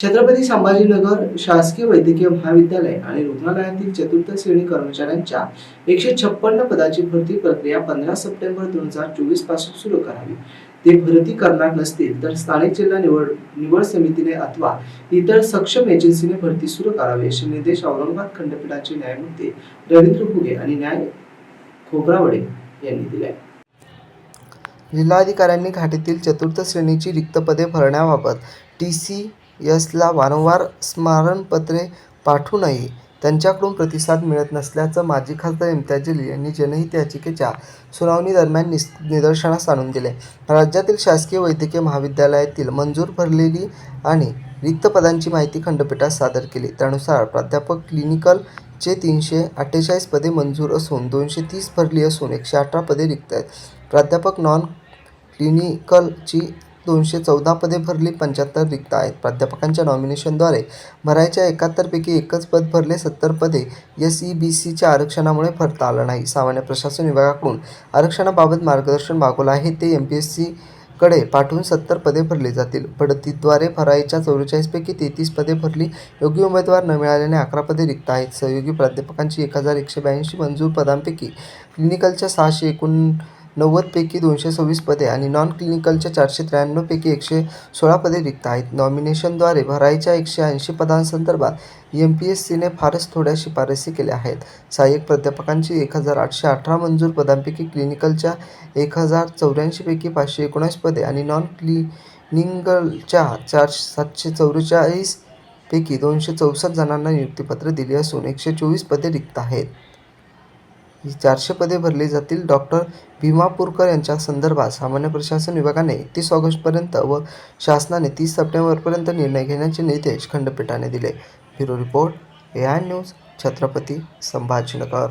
छत्रपती संभाजीनगर शासकीय वैद्यकीय महाविद्यालय आणि रुग्णालयातील चतुर्थ श्रेणी कर्मचाऱ्यांच्या एकशे छप्पन्न पदाची भरती प्रक्रिया पंधरा सप्टेंबर दोन हजार चोवीसपासून सुरू करावी. ते भरती करणार नसतील तर स्थानिक जिल्हा निवड निवड समितीने अथवा इतर सक्षम एजन्सीने भरती सुरू करावी असे निर्देश औरंगाबाद खंडपीठाचे न्यायमूर्ती रवींद्र फुगे आणि न्याय खोब्रावडे यांनी दिले. जिल्हाधिकाऱ्यांनी घाटीतील चतुर्थ श्रेणीची रिक्त पदे भरण्याबाबत टी सी यसला वारंवार स्मारणपत्रे पाठवूनही त्यांच्याकडून प्रतिसाद मिळत नसल्याचं माजी खासदार इम्तियाज जलील यांनी जनहित याचिकेच्या सुनावणीदरम्यान निस निदर्शनास आणून दिले. राज्यातील शासकीय वैद्यकीय महाविद्यालयातील मंजूर भरलेली आणि रिक्त पदांची माहिती खंडपीठात सादर केली. त्यानुसार प्राध्यापक क्लिनिकलचे तीनशे अठ्ठेचाळीस पदे मंजूर असून दोनशे तीस भरली असून एकशे अठरा पदे रिक्त आहेत. प्राध्यापक नॉन क्लिनिकलची दोनशे चौदा पदे भरली पंच्याहत्तर रिक्त आहेत. प्राध्यापकांच्या नॉमिनेशनद्वारे भरायच्या एकाहत्तरपैकी एकच पद भरले सत्तर पदे एस ई बी सीच्या आरक्षणामुळे भरता आलं नाही. सामान्य प्रशासन विभागाकडून आरक्षणाबाबत मार्गदर्शन मागवलं आहे ते एम पी एस सीकडे पाठवून सत्तर पदे भरली जातील. पडतीद्वारे भरायच्या चौवेचाळीसपैकी तेहतीस पदे भरली योग्य उमेदवार न मिळाल्याने अकरा पदे रिक्त आहेत. सहयोगी प्राध्यापकांची एक हजार एकशे ब्याऐंशी मंजूर पदांपैकी क्लिनिकलच्या सहाशे नव्वदपैकी दोनशे सव्वीस पदे आणि नॉन क्लिनिकलच्या चारशे त्र्याण्णवपैकी एकशे सोळा पदे रिक्त आहेत. नॉमिनेशनद्वारे भरायच्या एकशे ऐंशी पदांसंदर्भात एम पी एस सीने फारच थोड्या शिफारसी केल्या आहेत. सहाय्यक प्राध्यापकांची एक हजार आठशे अठरा मंजूर पदांपैकी क्लिनिकलच्या एक हजार चौऱ्याऐंशीपैकी पाचशे एकोणीस पदे आणि नॉन क्लिनिकलच्या चार सातशे चौवेचाळीस पैकी दोनशे चौसष्ट जणांना नियुक्तीपत्र दिली असून एकशे चोवीस पदे रिक्त आहेत. ही चारशे पदे भरली जातील. डॉक्टर भीमापूरकर यांच्या संदर्भात सामान्य प्रशासन विभागाने एकतीस ऑगस्टपर्यंत व शासनाने तीस सप्टेंबरपर्यंत निर्णय घेण्याचे निर्देश खंडपीठाने दिले. Bureau report A I news Chhatrapati Sambhajinagar.